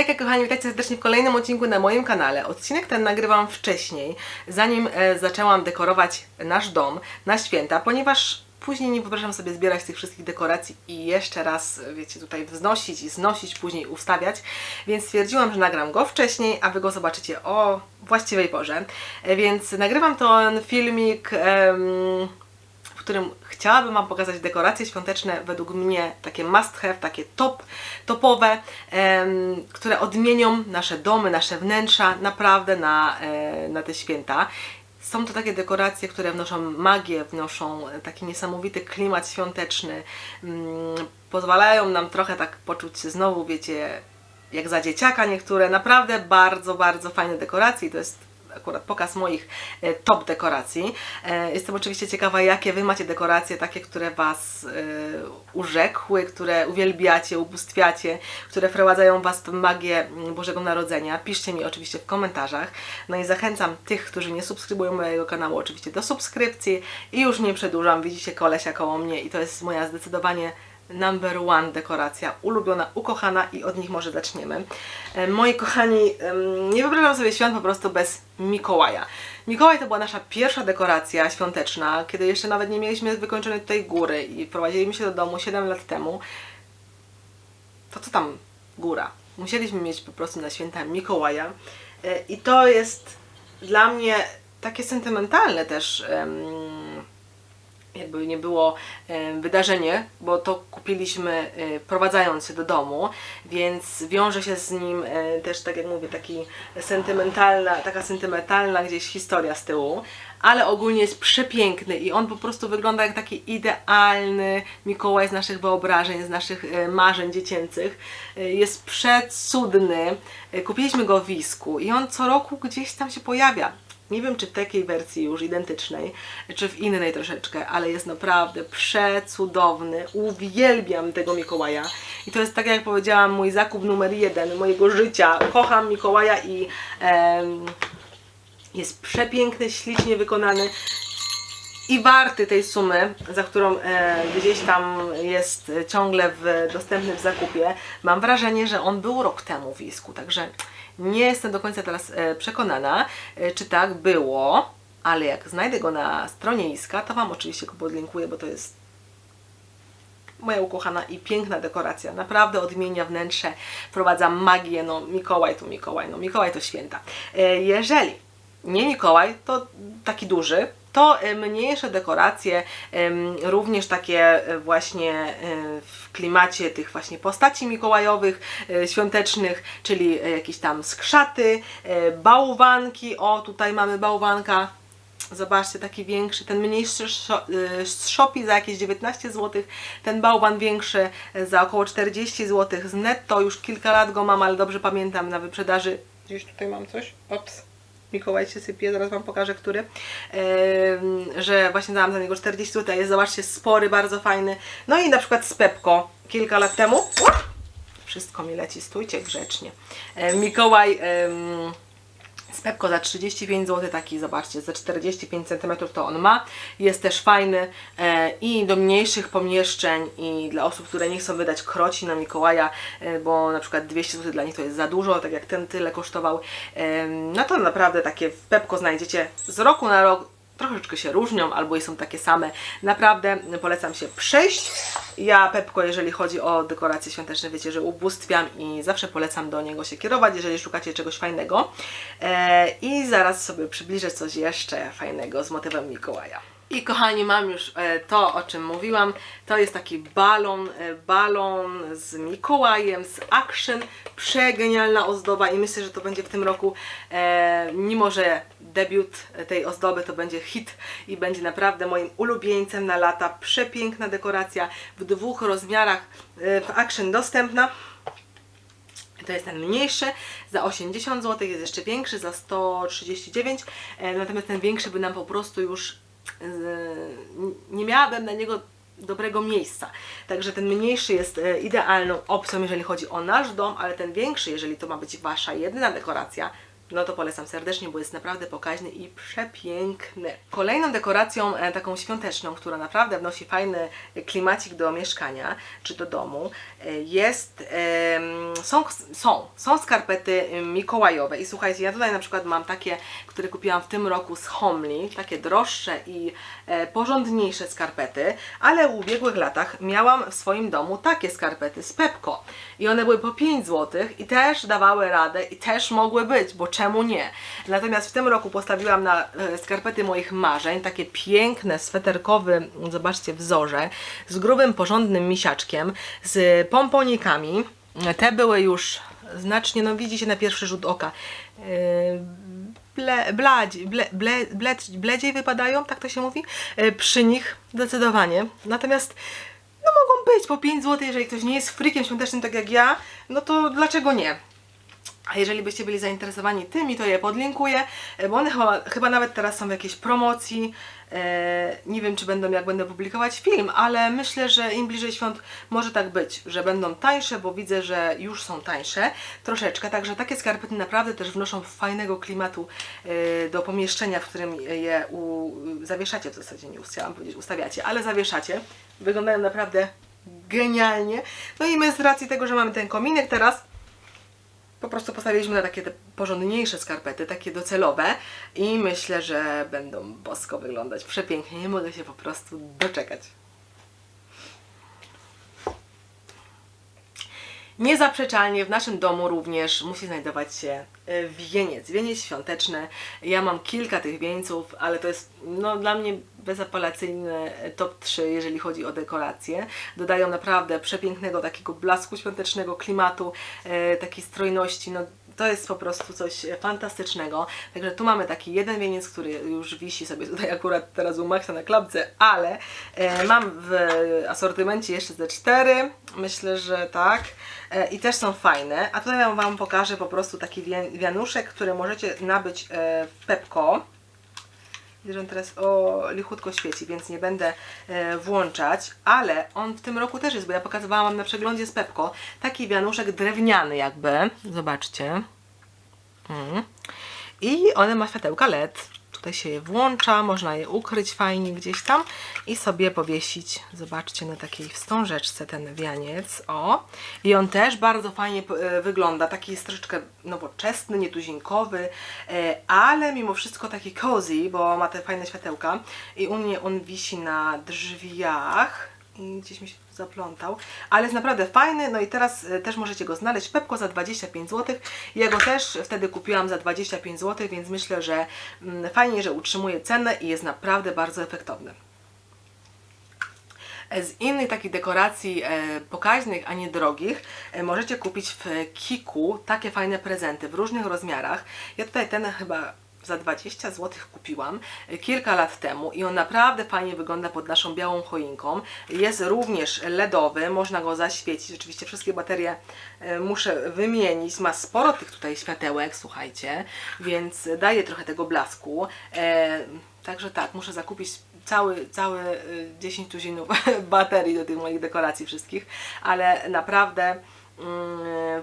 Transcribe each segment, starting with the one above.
Hejka kochani, witajcie serdecznie w kolejnym odcinku na moim kanale. Odcinek ten nagrywam wcześniej, zanim e, zaczęłam dekorować nasz dom na święta, ponieważ później nie wyobrażam sobie zbierać tych wszystkich dekoracji i jeszcze raz, wiecie, tutaj wznosić i znosić, później ustawiać, więc stwierdziłam, że nagram go wcześniej, a Wy go zobaczycie o właściwej porze. E, więc nagrywam ten filmik... którym chciałabym Wam pokazać dekoracje świąteczne, według mnie takie must have, takie top, topowe, em, które odmienią nasze domy, nasze wnętrza naprawdę na, e, na te święta. Są to takie dekoracje, które wnoszą magię, wnoszą taki niesamowity klimat świąteczny, mm, pozwalają nam trochę tak poczuć się znowu, wiecie, jak za dzieciaka niektóre. Naprawdę bardzo, bardzo fajne dekoracje i to jest akurat pokaz moich e, top dekoracji. E, Jestem oczywiście ciekawa, jakie Wy macie dekoracje, takie, które Was e, urzekły, które uwielbiacie, ubóstwiacie, które wprowadzają Was w magię mm, Bożego Narodzenia. Piszcie mi oczywiście w komentarzach. No i zachęcam tych, którzy nie subskrybują mojego kanału, oczywiście do subskrypcji. I już nie przedłużam, widzicie kolesia koło mnie i to jest moja zdecydowanie number one dekoracja, ulubiona, ukochana i od nich może zaczniemy. E, Moi kochani, nie wyobrażam sobie świąt po prostu bez Mikołaja. Mikołaj to była nasza pierwsza dekoracja świąteczna, kiedy jeszcze nawet nie mieliśmy wykończonej tutaj góry i wprowadziliśmy się do domu 7 lat temu. To co tam góra? Musieliśmy mieć po prostu na święta Mikołaja E, i to jest dla mnie takie sentymentalne też jakby nie było e, wydarzenie, bo to kupiliśmy e, prowadzając się do domu, więc wiąże się z nim e, też, tak jak mówię, taki sentymentalna, taka sentymentalna gdzieś historia z tyłu, ale ogólnie jest przepiękny i on po prostu wygląda jak taki idealny Mikołaj z naszych wyobrażeń, z naszych marzeń dziecięcych. Jest przecudny. Kupiliśmy go w Wisku i on co roku gdzieś tam się pojawia. Nie wiem, czy w takiej wersji już identycznej, czy w innej troszeczkę, ale jest naprawdę przecudowny. Uwielbiam tego Mikołaja. I to jest tak, jak powiedziałam, mój zakup numer jeden mojego życia. Kocham Mikołaja i em, jest przepiękny, ślicznie wykonany i warty tej sumy, za którą e, gdzieś tam jest ciągle w, dostępny w zakupie. Mam wrażenie, że on był rok temu w Wisku, także nie jestem do końca teraz e, przekonana, e, czy tak było, ale jak znajdę go na stronie Iska, to Wam oczywiście go podlinkuję, bo to jest moja ukochana i piękna dekoracja. Naprawdę odmienia wnętrze, wprowadza magię. No, Mikołaj to Mikołaj, no Mikołaj to święta. E, Jeżeli nie Mikołaj, to taki duży, to e, mniejsze dekoracje, również takie e, właśnie e, w klimacie tych właśnie postaci mikołajowych, świątecznych, czyli jakieś tam skrzaty, bałwanki, o tutaj mamy bałwanka, Zobaczcie, taki większy, ten mniejszy y, z Shopee za jakieś 19 zł, ten bałwan większy y, za około 40 zł z netto, już kilka lat go mam, ale dobrze pamiętam na wyprzedaży. Gdzieś tutaj mam coś, ops. Mikołaj się sypie, zaraz Wam pokażę, który, że właśnie dałam za niego 40 zł, jest, zobaczcie, spory, bardzo fajny. No i na przykład z Pepko kilka lat temu, wszystko mi leci, stójcie grzecznie. Mikołaj z Pepko za 35 zł, taki zobaczcie, za 45 cm to on ma. Jest też fajny e, i do mniejszych pomieszczeń i dla osób, które nie chcą wydać kroci na Mikołaja, e, bo na przykład 200 zł dla nich to jest za dużo, tak jak ten tyle kosztował. E, no to naprawdę takie w Pepko znajdziecie z roku na rok troszeczkę się różnią, albo są takie same. Naprawdę polecam się przejść. Ja Pepko, jeżeli chodzi o dekoracje świąteczne, wiecie, że ubóstwiam i zawsze polecam do niego się kierować, jeżeli szukacie czegoś fajnego. E, I zaraz sobie przybliżę coś jeszcze fajnego z motywem Mikołaja. I kochani, mam już e, to, o czym mówiłam. To jest taki balon, e, balon z Mikołajem, z Action. Przegenialna ozdoba i myślę, że to będzie w tym roku, e, mimo że debiut tej ozdoby to będzie hit i będzie naprawdę moim ulubieńcem na lata. Przepiękna dekoracja w dwóch rozmiarach w Action dostępna. To jest ten mniejszy za 80 zł, jest jeszcze większy za 139, e, natomiast ten większy by nam po prostu już nie miałabym na niego dobrego miejsca. Także ten mniejszy jest e, idealną opcją, jeżeli chodzi o nasz dom, ale ten większy, jeżeli to ma być Wasza jedyna dekoracja, no to polecam serdecznie, bo jest naprawdę pokaźny i przepiękny. Kolejną dekoracją e, taką świąteczną, która naprawdę wnosi fajny klimacik do mieszkania czy do domu, e, jest, są, są, są skarpety mikołajowe i słuchajcie, ja tutaj na przykład mam takie, które kupiłam w tym roku z Homely, takie droższe i e, porządniejsze skarpety, ale w ubiegłych latach miałam w swoim domu takie skarpety z Pepko i one były po 5 zł i też dawały radę i też mogły być, bo czemu nie? Natomiast w tym roku postawiłam na e, skarpety moich marzeń, takie piękne, sweterkowe, zobaczcie, wzorze, z grubym, porządnym misiaczkiem, z pomponikami. Te były już znacznie, no widzicie na pierwszy rzut oka, yy, ble, bladzi, ble, ble, ble, bledziej wypadają, tak to się mówi, yy, przy nich zdecydowanie. Natomiast no mogą być po 5 zł, jeżeli ktoś nie jest frikiem świątecznym tak jak ja, no to dlaczego nie? A jeżeli byście byli zainteresowani tymi, to je podlinkuję, e, bo one chyba, chyba nawet teraz są w jakiejś promocji. E, nie wiem, czy będą, jak będę publikować film, ale myślę, że im bliżej świąt może tak być, że będą tańsze, bo widzę, że już są tańsze troszeczkę. Także takie skarpety naprawdę też wnoszą fajnego klimatu e, do pomieszczenia, w którym je u, zawieszacie w zasadzie, nie chciałam powiedzieć ustawiacie, ale zawieszacie. Wyglądają naprawdę genialnie. No i my z racji tego, że mamy ten kominek teraz, po prostu postawiliśmy na takie porządniejsze skarpety, takie docelowe i myślę, że będą bosko wyglądać przepięknie. Nie mogę się po prostu doczekać. Niezaprzeczalnie w naszym domu również musi znajdować się e, wieniec, wieniec świąteczny. Ja mam kilka tych wieńców, ale to jest no, dla mnie bezapelacyjny top 3, jeżeli chodzi o dekoracje. Dodają naprawdę przepięknego takiego blasku świątecznego, klimatu, e, takiej strojności. No, to jest po prostu coś fantastycznego. Także tu mamy taki jeden wieniec, który już wisi sobie tutaj akurat teraz u Maxa na klapce, ale e, mam w asortymencie jeszcze ze cztery. Myślę, że tak. E, I też są fajne. A tutaj Wam pokażę po prostu taki wian- wianuszek, który możecie nabyć e, w Pepko. Że on teraz o lichutko świeci, więc nie będę e, włączać, ale on w tym roku też jest, bo ja pokazywałam na przeglądzie z Pepko taki wianuszek drewniany jakby, zobaczcie. Mm. I one ma światełka LED. Tutaj się je włącza, można je ukryć fajnie gdzieś tam i sobie powiesić, zobaczcie, na takiej wstążeczce ten wianiec. O! I on też bardzo fajnie e, wygląda, taki jest troszeczkę nowoczesny, nietuzinkowy, e, ale mimo wszystko taki cozy, bo ma te fajne światełka i u mnie on wisi na drzwiach i gdzieś mi się zaplątał, ale jest naprawdę fajny, no i teraz e, też możecie go znaleźć w Pepko za 25 zł. Ja go też wtedy kupiłam za 25 zł, więc myślę, że mm, fajnie, że utrzymuje cenę i jest naprawdę bardzo efektowny. E, Z innych takich dekoracji e, pokaźnych, a nie drogich, możecie kupić w Kiku takie fajne prezenty w różnych rozmiarach. Ja tutaj ten chyba za 20 zł kupiłam e, kilka lat temu i on naprawdę fajnie wygląda pod naszą białą choinką. Jest również LEDowy, można go zaświecić. Oczywiście wszystkie baterie e, muszę wymienić. Ma sporo tych tutaj światełek, słuchajcie, więc daje trochę tego blasku. E, Także tak, muszę zakupić cały, cały y, 10 tuzinów baterii do tych moich dekoracji wszystkich, ale naprawdę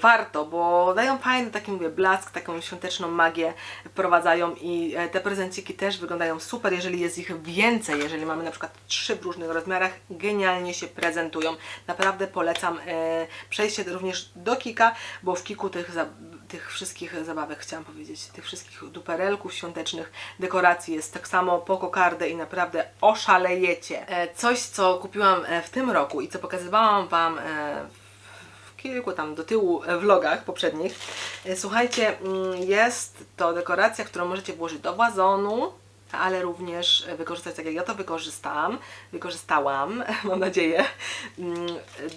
warto, bo dają fajny taki mówię blask, taką świąteczną magię wprowadzają i e, te prezenciki też wyglądają super, jeżeli jest ich więcej, jeżeli mamy na przykład trzy w różnych rozmiarach, genialnie się prezentują. Naprawdę polecam e, przejście również do Kika, bo w Kiku tych, tych wszystkich zabawek, chciałam powiedzieć, tych wszystkich duperelków świątecznych, dekoracji jest tak samo po kokardę i naprawdę oszalejecie. E, coś, co kupiłam w tym roku i co pokazywałam Wam w kilku tam do tyłu e, vlogach poprzednich. E, Słuchajcie, mm, jest to dekoracja, którą możecie włożyć do wazonu, ale również e, wykorzystać tak jak ja to wykorzystałam, wykorzystałam, mam nadzieję, mm,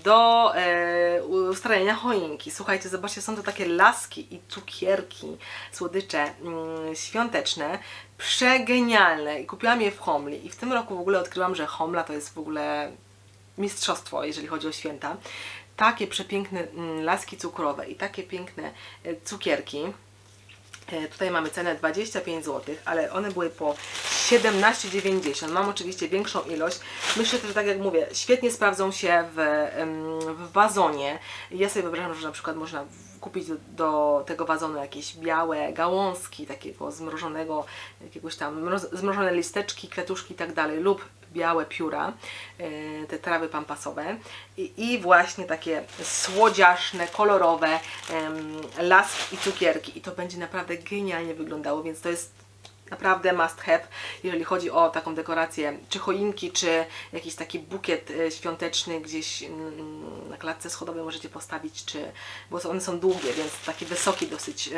do e, ustrojenia choinki. Słuchajcie, zobaczcie, są to takie laski i cukierki, słodycze mm, świąteczne, przegenialne i kupiłam je w Homli i w tym roku w ogóle odkryłam, że Homla to jest w ogóle mistrzostwo, jeżeli chodzi o święta. Takie przepiękne mm, laski cukrowe i takie piękne e, cukierki. E, Tutaj mamy cenę 25 zł, ale one były po 17,90. Mam oczywiście większą ilość. Myślę że tak jak mówię, świetnie sprawdzą się w, w wazonie. Ja sobie wyobrażam, że na przykład można kupić do, do tego wazonu jakieś białe gałązki, takiego zmrożonego, jakiegoś tam zmrożone listeczki, kwiatuszki i tak dalej, lub białe pióra, e, te trawy pampasowe i, i właśnie takie słodziaszne, kolorowe laski i cukierki. I to będzie naprawdę genialnie wyglądało, więc to jest naprawdę must have, jeżeli chodzi o taką dekorację, czy choinki, czy jakiś taki bukiet e, świąteczny gdzieś mm, na klatce schodowej możecie postawić, czy, bo one są długie, więc taki wysoki dosyć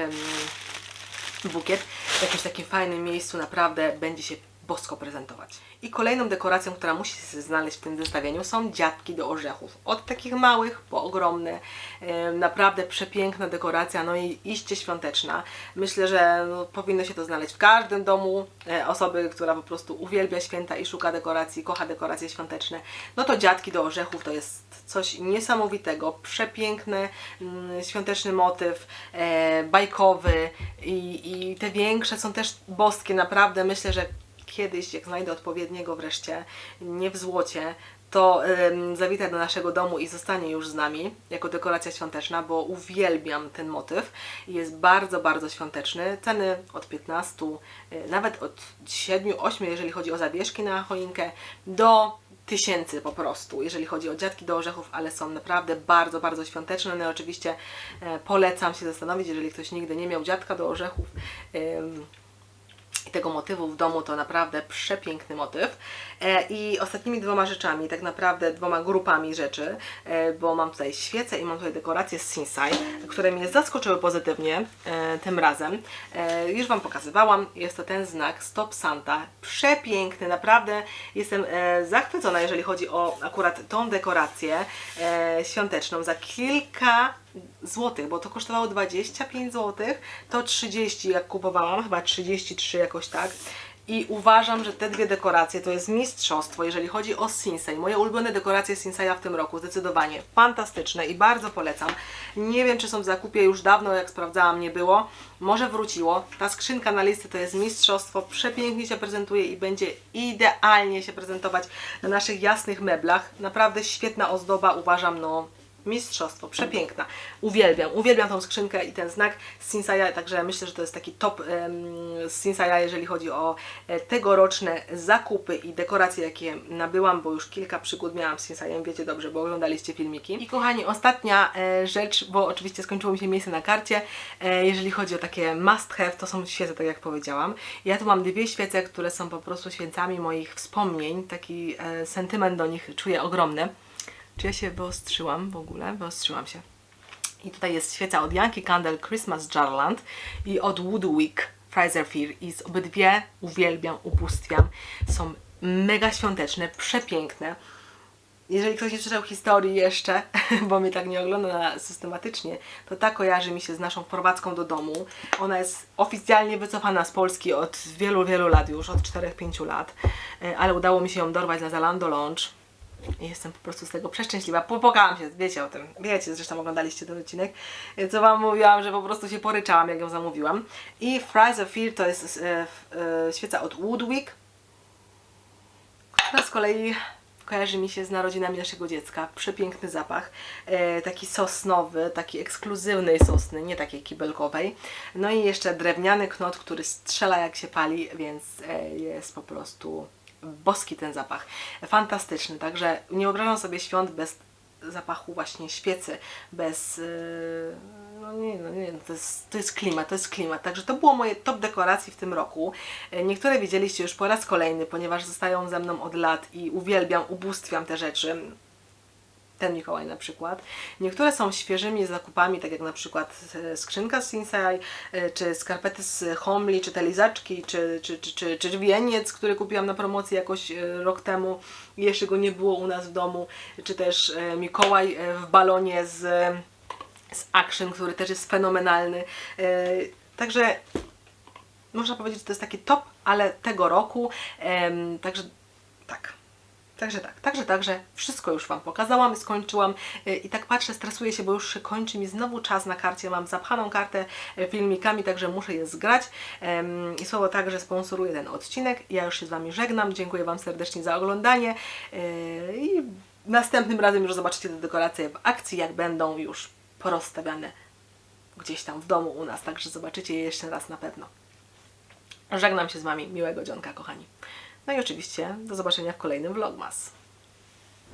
bukiet w jakimś takim fajnym miejscu naprawdę będzie się bosko prezentować. I kolejną dekoracją, która musi się znaleźć w tym zestawieniu są dziadki do orzechów. Od takich małych po ogromne. Naprawdę przepiękna dekoracja, no i iście świąteczna. Myślę, że no, powinno się to znaleźć w każdym domu e, osoby, która po prostu uwielbia święta i szuka dekoracji, kocha dekoracje świąteczne. No to dziadki do orzechów to jest coś niesamowitego, przepiękny, mm, świąteczny motyw, e, bajkowy i, i te większe są też boskie, naprawdę myślę, że kiedyś, jak znajdę odpowiedniego wreszcie, nie w złocie, to ym, zawita do naszego domu i zostanie już z nami jako dekoracja świąteczna, bo uwielbiam ten motyw jest bardzo, bardzo świąteczny. Ceny od 15, y, nawet od 7, 8, jeżeli chodzi o zawieszki na choinkę, do tysięcy po prostu, jeżeli chodzi o dziadki do orzechów, ale są naprawdę bardzo, bardzo świąteczne. No i oczywiście e, polecam się zastanowić, jeżeli ktoś nigdy nie miał dziadka do orzechów, tego motywu w domu to naprawdę przepiękny motyw. E, I ostatnimi dwoma rzeczami, tak naprawdę dwoma grupami rzeczy, e, bo mam tutaj świece i mam tutaj dekoracje z Sinsai, które mnie zaskoczyły pozytywnie e, tym razem. Już Wam pokazywałam, jest to ten znak Stop Santa. Przepiękny, naprawdę jestem zachwycona, jeżeli chodzi o akurat tą dekorację świąteczną. Za kilka złotych, bo to kosztowało 25 złotych, to 30 jak kupowałam, chyba 33 jakoś tak. I uważam, że te dwie dekoracje to jest mistrzostwo, jeżeli chodzi o Sinsei. Moje ulubione dekoracje Sinseya w tym roku, zdecydowanie fantastyczne i bardzo polecam. Nie wiem, czy są w zakupie już dawno, jak sprawdzałam, nie było. Może wróciło. Ta skrzynka na listy to jest mistrzostwo, przepięknie się prezentuje i będzie idealnie się prezentować na naszych jasnych meblach. Naprawdę świetna ozdoba, uważam, no mistrzostwo, przepiękna. Uwielbiam, uwielbiam tą skrzynkę i ten znak z Sinsaya, także myślę, że to jest taki top z Sinsaya, jeżeli chodzi o e, tegoroczne zakupy i dekoracje, jakie nabyłam, bo już kilka przygód miałam z Sinsajem, wiecie dobrze, bo oglądaliście filmiki. I kochani, ostatnia e, rzecz, bo oczywiście skończyło mi się miejsce na karcie, e, jeżeli chodzi o takie must have, to są świece, tak jak powiedziałam. Ja tu mam dwie świece, które są po prostu świecami moich wspomnień, taki sentyment do nich czuję ogromny. Czy ja się wyostrzyłam w ogóle? Wyostrzyłam się. I tutaj jest świeca od Yankee Candle Christmas Jarland i od Woodwick Fraser Fear. I z obydwie uwielbiam, ubóstwiam. Są mega świąteczne, przepiękne. Jeżeli ktoś nie słyszał historii jeszcze, bo mnie tak nie ogląda systematycznie, to ta kojarzy mi się z naszą prowadzką do domu. Ona jest oficjalnie wycofana z Polski od wielu, wielu lat już, od 4-5 lat, E, ale udało mi się ją dorwać na Zalando Launch. Jestem po prostu z tego przeszczęśliwa. Popłakałam się, wiecie o tym. Wiecie, zresztą oglądaliście ten odcinek. Co Wam mówiłam, że po prostu się poryczałam, jak ją zamówiłam. I Fries of Fear to jest e, e, świeca od Woodwick, która z kolei kojarzy mi się z narodzinami naszego dziecka. Przepiękny zapach, e, taki sosnowy, taki ekskluzywnej sosny, nie takiej kibelkowej. No i jeszcze drewniany knot, który strzela jak się pali, więc e, jest po prostu boski ten zapach. Fantastyczny, także nie wyobrażam sobie świąt bez zapachu właśnie świecy, bez... Yy, no nie, no nie, no to jest, to jest klimat, to jest klimat. Także to było moje top dekoracji w tym roku. E, Niektóre widzieliście już po raz kolejny, ponieważ zostają ze mną od lat i uwielbiam, ubóstwiam te rzeczy ten Mikołaj na przykład. Niektóre są świeżymi zakupami, tak jak na przykład e, skrzynka z Sinsei, e, czy skarpety z Homely, czy te lizaczki, czy, czy, czy, czy, czy wieniec, który kupiłam na promocji jakoś e, rok temu i jeszcze go nie było u nas w domu, czy też Mikołaj w balonie z, z Action, który też jest fenomenalny. Także można powiedzieć, że to jest taki top, ale tego roku. Także tak. Także tak, także, także wszystko już Wam pokazałam, skończyłam y, i tak patrzę, stresuję się, bo już się kończy mi znowu czas na karcie, mam zapchaną kartę y, filmikami, także muszę je zgrać i słowo także sponsoruje ten odcinek. Ja już się z Wami żegnam, dziękuję Wam serdecznie za oglądanie y, i następnym razem już zobaczycie te dekoracje w akcji, jak będą już porozstawiane gdzieś tam w domu u nas, także zobaczycie je jeszcze raz na pewno. Żegnam się z Wami, miłego dzionka kochani. No i oczywiście do zobaczenia w kolejnym Vlogmas.